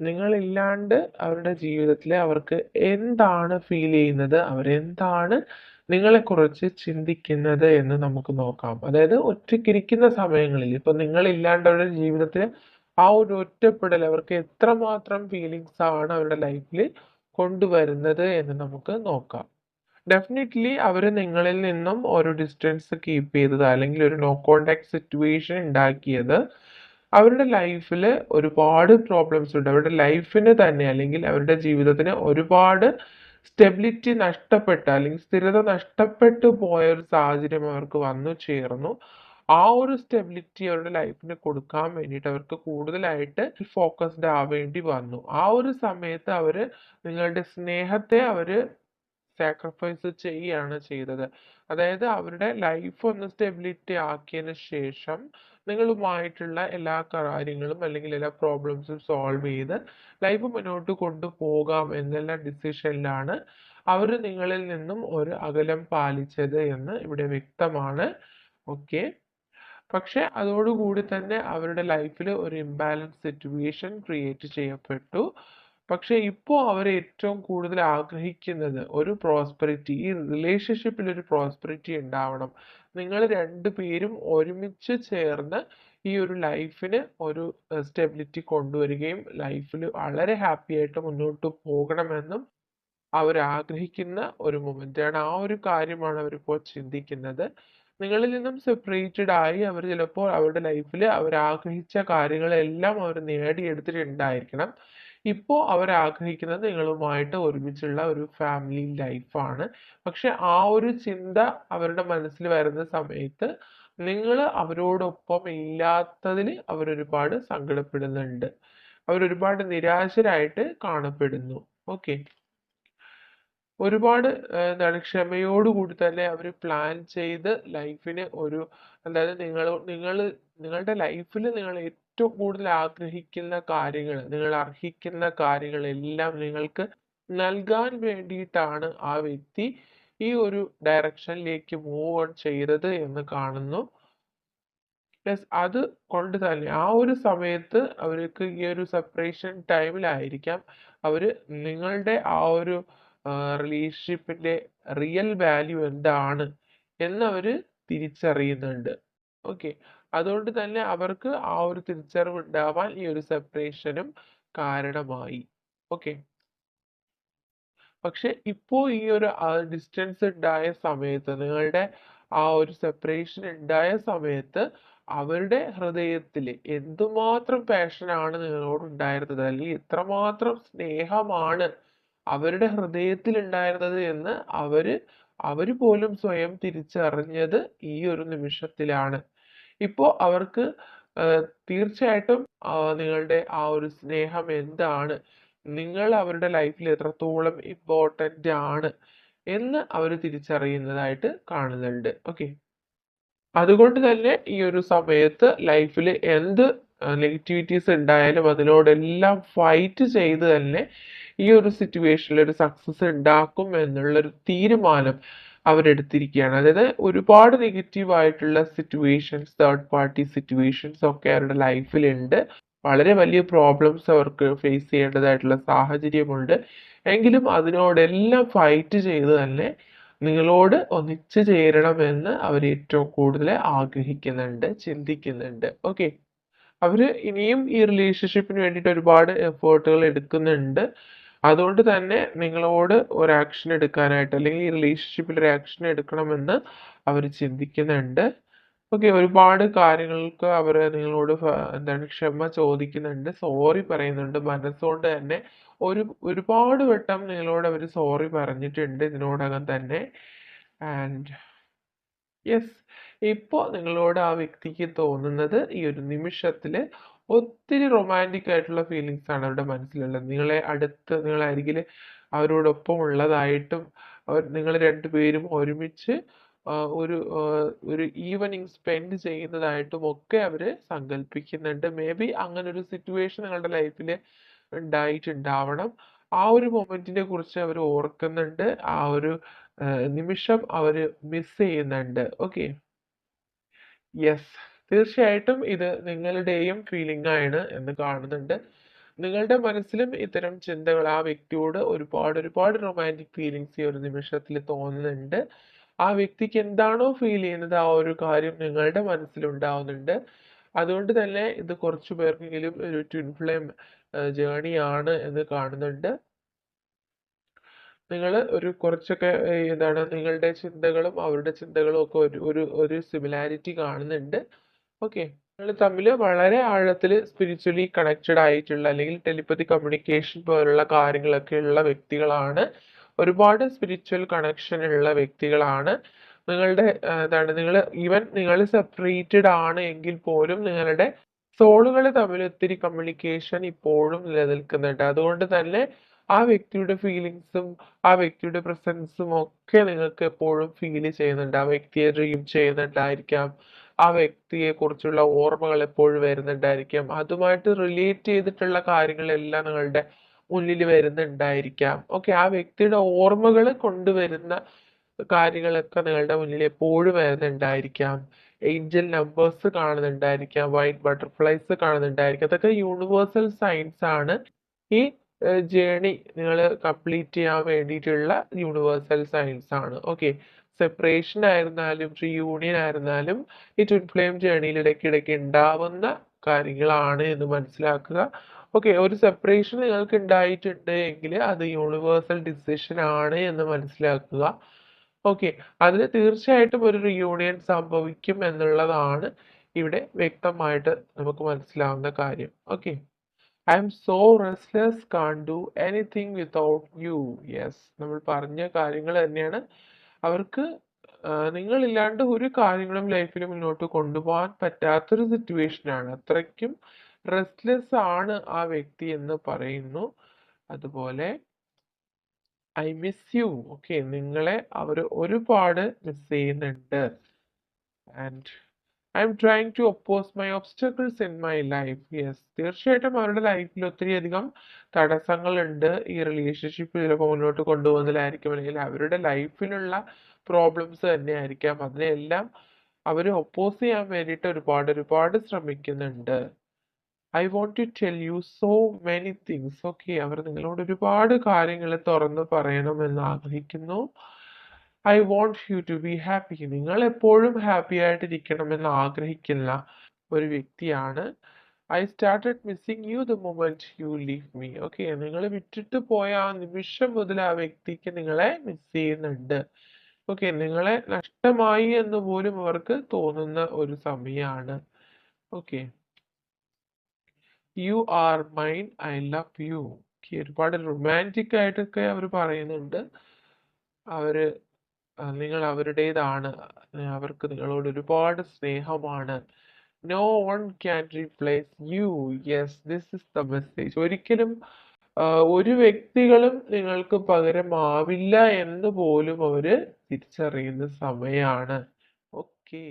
നിങ്ങളില്ലാണ്ട് അവരുടെ ജീവിതത്തിൽ അവർക്ക് എന്താണ് ഫീൽ ചെയ്യുന്നത്? അവരെന്താണ് നിങ്ങളെക്കുറിച്ച് ചിന്തിക്കുന്നത് എന്ന് നമുക്ക് നോക്കാം. അതായത് ഒറ്റയ്ക്കിരിക്കുന്ന സമയങ്ങളിൽ ഇപ്പൊ നിങ്ങളില്ലാണ്ട് അവരുടെ ജീവിതത്തിൽ ആ ഒരു ഒറ്റപ്പെടൽ അവർക്ക് എത്രമാത്രം ഫീലിങ്സ് ആണ് അവരുടെ ലൈഫിൽ കൊണ്ടുവരുന്നത് എന്ന് നമുക്ക് നോക്കാം. ഡെഫിനറ്റ്ലി അവർ നിങ്ങളിൽ നിന്നും ഒരു ഡിസ്റ്റൻസ് കീപ്പ് ചെയ്തത് അല്ലെങ്കിൽ ഒരു നോ കോണ്ടാക്ട് സിറ്റുവേഷൻ ഉണ്ടാക്കിയത് അവരുടെ ലൈഫിൽ ഒരുപാട് പ്രോബ്ലംസ് ഉണ്ട്. അവരുടെ ലൈഫിന് തന്നെ അല്ലെങ്കിൽ അവരുടെ ജീവിതത്തിന് ഒരുപാട് സ്റ്റെബിലിറ്റി നഷ്ടപ്പെട്ട അല്ലെങ്കിൽ സ്ഥിരത നഷ്ടപ്പെട്ടു പോയ ഒരു സാഹചര്യം അവർക്ക് വന്നു ചേർന്നു. ആ ഒരു സ്റ്റെബിലിറ്റി അവരുടെ ലൈഫിന് കൊടുക്കാൻ വേണ്ടിയിട്ട് അവർക്ക് കൂടുതലായിട്ട് ഫോക്കസ്ഡ് ആവേണ്ടി വന്നു. ആ ഒരു സമയത്ത് അവർ നിങ്ങളുടെ സ്നേഹത്തെ അവർ സാക്രിഫൈസ് ചെയ്യുകയാണ് ചെയ്തത്. അതായത് അവരുടെ ലൈഫ് ഒന്ന് സ്റ്റെബിലിറ്റി ആക്കിയതിന് ശേഷം നിങ്ങളുമായിട്ടുള്ള എല്ലാ കാര്യങ്ങളും അല്ലെങ്കിൽ എല്ലാ പ്രോബ്ലംസും സോൾവ് ചെയ്ത് ലൈഫ് മുന്നോട്ട് കൊണ്ടുപോകാം എന്നുള്ള ഡിസിഷനിലാണ് അവർ നിങ്ങളിൽ നിന്നും ഒരു അകലം പാലിച്ചത് എന്ന് ഇവിടെ വ്യക്തമാണ്. ഓക്കെ പക്ഷെ അതോടുകൂടി തന്നെ അവരുടെ ലൈഫിൽ ഒരു ഇംബാലൻസ് സിറ്റുവേഷൻ ക്രിയേറ്റ് ചെയ്യപ്പെട്ടു. പക്ഷെ ഇപ്പോൾ അവർ ഏറ്റവും കൂടുതൽ ആഗ്രഹിക്കുന്നത് ഒരു പ്രോസ്പെരിറ്റി ഈ റിലേഷൻഷിപ്പിൽ ഒരു പ്രോസ്പെരിറ്റി ഉണ്ടാവണം. നിങ്ങൾ രണ്ടുപേരും ഒരുമിച്ച് ചേർന്ന് ഈ ഒരു ലൈഫിന് ഒരു സ്റ്റെബിലിറ്റി കൊണ്ടുവരികയും ലൈഫിൽ വളരെ ഹാപ്പി ആയിട്ട് മുന്നോട്ട് പോകണമെന്നും അവർ ആഗ്രഹിക്കുന്ന ഒരു മൊമെന്റാണ് ആ ഒരു കാര്യമാണ് അവരിപ്പോൾ ചിന്തിക്കുന്നത്. നിങ്ങളിൽ നിന്നും സെപ്പറേറ്റഡ് ആയി അവർ ചിലപ്പോൾ അവരുടെ ലൈഫിൽ അവർ ആഗ്രഹിച്ച കാര്യങ്ങളെല്ലാം അവർ നേടിയെടുത്തിട്ടുണ്ടായിരിക്കണം. ഇപ്പോൾ അവർ ആഗ്രഹിക്കുന്നത് നിങ്ങളുമായിട്ട് ഒരുമിച്ചുള്ള ഒരു ഫാമിലി ലൈഫാണ് പക്ഷെ ആ ഒരു ചിന്ത അവരുടെ മനസ്സിൽ വരുന്ന സമയത്ത് നിങ്ങൾ അവരോടൊപ്പം ഇല്ലാത്തതിൽ അവരൊരുപാട് സങ്കടപ്പെടുന്നുണ്ട്. അവരൊരുപാട് നിരാശരായിട്ട് കാണപ്പെടുന്നു. ഓക്കെ ഒരുപാട് എന്താണ് ക്ഷമയോടുകൂടി തന്നെ അവർ പ്ലാൻ ചെയ്ത് ലൈഫിന് ഒരു അതായത് നിങ്ങൾ നിങ്ങൾ നിങ്ങളുടെ ലൈഫിൽ നിങ്ങൾ ഏറ്റവും കൂടുതൽ ആഗ്രഹിക്കുന്ന കാര്യങ്ങൾ നിങ്ങൾ അർഹിക്കുന്ന കാര്യങ്ങളെല്ലാം നിങ്ങൾക്ക് നൽകാൻ വേണ്ടിയിട്ടാണ് ആ വ്യക്തി ഈ ഒരു ഡയറക്ഷനിലേക്ക് മൂവ് ഓൺ ചെയ്തത് എന്ന് കാണുന്നു. പ്ലസ് അത് കൊണ്ട് തന്നെ ആ ഒരു സമയത്ത് അവർക്ക് ഈ ഒരു സെപ്പറേഷൻ ടൈമിലായിരിക്കാം അവർ നിങ്ങളുടെ ആ ഒരു റിലേഷൻഷിപ്പിന്റെ റിയൽ വാല്യൂ എന്താണ് എന്നവർ തിരിച്ചറിയുന്നുണ്ട്. ഓക്കെ അതുകൊണ്ട് തന്നെ അവർക്ക് ആ ഒരു തിരിച്ചറിവ് ഉണ്ടാവാൻ ഈ ഒരു സെപ്പറേഷനും കാരണമായി. ഓക്കെ പക്ഷെ ഇപ്പോൾ ഈ ഒരു ഡിസ്റ്റൻസ് ഉണ്ടായ സമയത്ത് നിങ്ങളുടെ ആ ഒരു സെപ്പറേഷൻ ഉണ്ടായ സമയത്ത് അവരുടെ ഹൃദയത്തിൽ എന്തുമാത്രം പാഷനാണ് നിങ്ങളോട് ഉണ്ടായിരുന്നത്? അല്ലെങ്കിൽ എത്രമാത്രം സ്നേഹമാണ് അവരുടെ ഹൃദയത്തിൽ ഉണ്ടായിരുന്നത് എന്ന് അവർ അവർ പോലും സ്വയം തിരിച്ചറിഞ്ഞത് ഈ ഒരു നിമിഷത്തിലാണ്. ഇപ്പോൾ അവർക്ക് തീർച്ചയായിട്ടും നിങ്ങളുടെ ആ ഒരു സ്നേഹം എന്താണ്? നിങ്ങൾ അവരുടെ ലൈഫിൽ എത്രത്തോളം ഇമ്പോർട്ടന്റ് ആണ് എന്ന് അവർ തിരിച്ചറിയുന്നതായിട്ട് കാണുന്നുണ്ട്. ഓക്കെ. അതുകൊണ്ട് തന്നെ ഈ ഒരു സമയത്ത് ലൈഫിൽ എന്ത് നെഗറ്റിവിറ്റീസ് ഉണ്ടായാലും അതിനോടെല്ലാം ഫൈറ്റ് ചെയ്ത് തന്നെ ഈ ഒരു സിറ്റുവേഷനിൽ ഒരു സക്സസ് ഉണ്ടാക്കും എന്നുള്ളൊരു തീരുമാനം അവരെടുത്തിരിക്കുകയാണ്. അതായത് ഒരുപാട് നെഗറ്റീവ് ആയിട്ടുള്ള സിറ്റുവേഷൻസ് തേർഡ് പാർട്ടി സിറ്റുവേഷൻസ് ഒക്കെ അവരുടെ ലൈഫിലുണ്ട് വളരെ വലിയ പ്രോബ്ലംസ് അവർക്ക് ഫേസ് ചെയ്യേണ്ടതായിട്ടുള്ള സാഹചര്യമുണ്ട്. എങ്കിലും അതിനോടെല്ലാം ഫൈറ്റ് ചെയ്ത് തന്നെ നിങ്ങളോട് ഒന്നിച്ചു ചേരണമെന്ന് അവർ ഏറ്റവും കൂടുതൽ ആഗ്രഹിക്കുന്നുണ്ട് ചിന്തിക്കുന്നുണ്ട്. ഓക്കെ അവർ ഇനിയും ഈ റിലേഷൻഷിപ്പിന് വേണ്ടിയിട്ട് ഒരുപാട് എഫേർട്ടുകൾ എടുക്കുന്നുണ്ട്. അതുകൊണ്ട് തന്നെ നിങ്ങളോട് ഒരു ആക്ഷൻ എടുക്കാനായിട്ട് അല്ലെങ്കിൽ ഈ റിലേഷൻഷിപ്പിൽ ഒരു ആക്ഷൻ എടുക്കണമെന്ന് അവർ ചിന്തിക്കുന്നുണ്ട്. ഓക്കെ ഒരുപാട് കാര്യങ്ങൾക്ക് അവർ നിങ്ങളോട് എന്താണ് ക്ഷമ ചോദിക്കുന്നുണ്ട്. സോറി പറയുന്നുണ്ട്. മനസ്സുകൊണ്ട് തന്നെ ഒരു ഒരുപാട് വട്ടം നിങ്ങളോട് അവർ സോറി പറഞ്ഞിട്ടുണ്ട് ഇതിനോടകം തന്നെ. ആൻഡ് യെസ് ഇപ്പോൾ നിങ്ങളോട് ആ വ്യക്തിക്ക് തോന്നുന്നത് ഈ ഒരു നിമിഷത്തിൽ ഒത്തിരി റൊമാന്റിക് ആയിട്ടുള്ള ഫീലിങ്സ് ആണ് അവരുടെ മനസ്സിലുള്ളത്. നിങ്ങളെ അടുത്ത് നിങ്ങളെ അവരോടൊപ്പം ഉള്ളതായിട്ടും അവർ നിങ്ങൾ രണ്ടുപേരും ഒരുമിച്ച് ഒരു ഒരു ഈവനിങ് സ്പെൻഡ് ചെയ്യുന്നതായിട്ടും ഒക്കെ അവർ സങ്കല്പിക്കുന്നുണ്ട് മേ ബി അങ്ങനെ ഒരു സിറ്റുവേഷൻ നിങ്ങളുടെ ലൈഫിൽ ഉണ്ടായിട്ടുണ്ടാവണം. ആ ഒരു മൊമെന്റിനെ കുറിച്ച് അവർ ഓർക്കുന്നുണ്ട്. ആ ഒരു നിമിഷം അവർ മിസ് ചെയ്യുന്നുണ്ട്. ഓക്കെ യെസ് തീർച്ചയായിട്ടും ഇത് നിങ്ങളുടെയും ഫീലിംഗ് ആണ് എന്ന് കാണുന്നുണ്ട്. നിങ്ങളുടെ മനസ്സിലും ഇത്തരം ചിന്തകൾ ആ വ്യക്തിയോട് ഒരുപാട് ഒരുപാട് റൊമാന്റിക് ഫീലിങ്സ് ഈ ഒരു നിമിഷത്തിൽ തോന്നുന്നുണ്ട്. ആ വ്യക്തിക്ക് എന്താണോ ഫീൽ ചെയ്യുന്നത് ആ ഒരു കാര്യം നിങ്ങളുടെ മനസ്സിലുണ്ടാവുന്നുണ്ട്. അതുകൊണ്ട് തന്നെ ഇത് കുറച്ചു പേർക്കെങ്കിലും ഒരു ട്വിൻ ഫ്ലെയിം ജേണി ആണ് എന്ന് കാണുന്നുണ്ട്. നിങ്ങൾ ഒരു കുറച്ചൊക്കെ എന്താണ് നിങ്ങളുടെ ചിന്തകളും അവരുടെ ചിന്തകളും ഒക്കെ ഒരു ഒരു ഒരു സിമിലാരിറ്റി കാണുന്നുണ്ട്. ഓക്കെ നിങ്ങൾ തമ്മിൽ വളരെ ആഴത്തിൽ സ്പിരിച്വലി കണക്റ്റഡ് ആയിട്ടുള്ള അല്ലെങ്കിൽ ടെലിപ്പതി കമ്മ്യൂണിക്കേഷൻ പോലുള്ള കാര്യങ്ങളൊക്കെ ഉള്ള വ്യക്തികളാണ്. ഒരുപാട് സ്പിരിച്വൽ കണക്ഷൻ ഉള്ള വ്യക്തികളാണ്. നിങ്ങളുടെ എന്താണ് നിങ്ങൾ ഈവൻ നിങ്ങൾ സെപ്പറേറ്റഡ് ആണ് എങ്കിൽ പോലും നിങ്ങളുടെ സോളുകൾ തമ്മിൽ ഒത്തിരി കമ്മ്യൂണിക്കേഷൻ ഇപ്പോഴും നിലനിൽക്കുന്നുണ്ട്. അതുകൊണ്ട് തന്നെ ആ വ്യക്തിയുടെ ഫീലിങ്സും ആ വ്യക്തിയുടെ പ്രസൻസും ഒക്കെ നിങ്ങൾക്ക് എപ്പോഴും ഫീൽ ചെയ്യുന്നുണ്ട്. ആ വ്യക്തിയെ ഡ്രീം ചെയ്യുന്നുണ്ടായിരിക്കാം. ആ വ്യക്തിയെ കുറിച്ചുള്ള ഓർമ്മകൾ എപ്പോഴും വരുന്നുണ്ടായിരിക്കാം. അതുമായിട്ട് റിലേറ്റ് ചെയ്തിട്ടുള്ള കാര്യങ്ങളെല്ലാം നിങ്ങളുടെ മുന്നിൽ വരുന്നുണ്ടായിരിക്കാം. ഓക്കെ ആ വ്യക്തിയുടെ ഓർമ്മകൾ കൊണ്ടുവരുന്ന കാര്യങ്ങളൊക്കെ നിങ്ങളുടെ മുന്നിൽ എപ്പോഴും വരുന്നുണ്ടായിരിക്കാം. ഏഞ്ചൽ നമ്പേഴ്സ് കാണുന്നുണ്ടായിരിക്കാം വൈറ്റ് ബട്ടർഫ്ലൈസ് കാണുന്നുണ്ടായിരിക്കാം. അതൊക്കെ യൂണിവേഴ്സൽ സയൻസ് ആണ്. ഈ ജേണി നിങ്ങൾ കംപ്ലീറ്റ് ചെയ്യാൻ വേണ്ടിയിട്ടുള്ള യൂണിവേഴ്സൽ സയൻസ് ആണ്. ഓക്കെ സെപ്പറേഷൻ ആയിരുന്നാലും റീയൂണിയൻ ആയിരുന്നാലും ഈ ട്വിൻ ഫ്ലെയിം ജേണിയിൽ ഇടയ്ക്കിടയ്ക്ക് ഉണ്ടാവുന്ന കാര്യങ്ങളാണ് എന്ന് മനസ്സിലാക്കുക. ഓക്കെ ഒരു സെപ്പറേഷൻ നിങ്ങൾക്ക് ഉണ്ടായിട്ടുണ്ട് എങ്കിൽ അത് യൂണിവേഴ്സൽ ഡിസിഷൻ ആണ് എന്ന് മനസ്സിലാക്കുക. ഓക്കെ അതിന് തീർച്ചയായിട്ടും ഒരു റിയൂണിയൻ സംഭവിക്കും എന്നുള്ളതാണ് ഇവിടെ വ്യക്തമായിട്ട് നമുക്ക് മനസ്സിലാവുന്ന കാര്യം. Okay I'm so restless can't do anything without you yes നമ്മൾ പറഞ്ഞ കാര്യങ്ങൾ തന്നെയാണ്. അവർക്ക് നിങ്ങളില്ലാണ്ട് ഒരു കാര്യങ്ങളും ലൈഫിൽ മുന്നോട്ട് കൊണ്ടുപോകാൻ പറ്റാത്തൊരു സിറ്റുവേഷൻ ആണ്. അത്രയ്ക്കും റെസ്റ്റ്ലെസ് ആണ് ആ വ്യക്തി എന്ന് പറയുന്നു. അതുപോലെ ഐ മിസ് യു ഓക്കെ നിങ്ങളെ അവർ ഒരുപാട് മിസ് ചെയ്യുന്നുണ്ട്. And I'm trying to oppose my obstacles in my life yes തീർച്ചയായിട്ടും അവരുടെ ലൈഫിൽ അധികം തടസ്സങ്ങളുണ്ട്. ഈ റിലേഷൻഷിപ്പ് ചിലപ്പോൾ മുന്നോട്ട് കൊണ്ടുപോകുന്നതിലായിരിക്കും. അല്ലെങ്കിൽ അവരുടെ ലൈഫിലുള്ള പ്രോബ്ലംസ് തന്നെയായിരിക്കാം. അതിനെല്ലാം അവർ ഒപ്പോസ് ചെയ്യാൻ വേണ്ടിയിട്ട് ഒരുപാട് ഒരുപാട് ശ്രമിക്കുന്നുണ്ട്. I want to tell you so many things okay അവർ നിങ്ങളോട് ഒരുപാട് കാര്യങ്ങൾ തുറന്ന് പറയണമെന്ന് ആഗ്രഹിക്കുന്നു. I want you to be happy നിങ്ങൾ എപ്പോഴും ഹാപ്പി ആയിട്ടിരിക്കണമെന്ന് ആഗ്രഹിക്കുന്ന ഒരു വ്യക്തിയാണ്. I started missing you the moment you leave me okay നിങ്ങൾ വിട്ടിട്ട് പോയ ആ നിമിഷം മുതൽ ആ വ്യക്തിക്ക് നിങ്ങളെ മിസ് ചെയ്യുന്നുണ്ട്. ഓക്കെ നിങ്ങളെ നഷ്ടമായി എന്ന് പോലും അവർക്ക് തോന്നുന്ന ഒരു സമയമാണ് okay you are mine I love you ഒരുപാട് റൊമാന്റിക് ആയിട്ടൊക്കെ അവർ പറയുന്നുണ്ട്. അവർ നിങ്ങൾ അവരുടേതാണ്. അവർക്ക് നിങ്ങളോട് ഒരുപാട് സ്നേഹമാണ്. No one can replace you yes this is the message ഒരിക്കലും ഒരു വ്യക്തികളും നിങ്ങൾക്ക് പകരമാവില്ല എന്ന് പോലും അവർ തിരിച്ചറിയുന്ന സമയമാണ് ഓക്കെ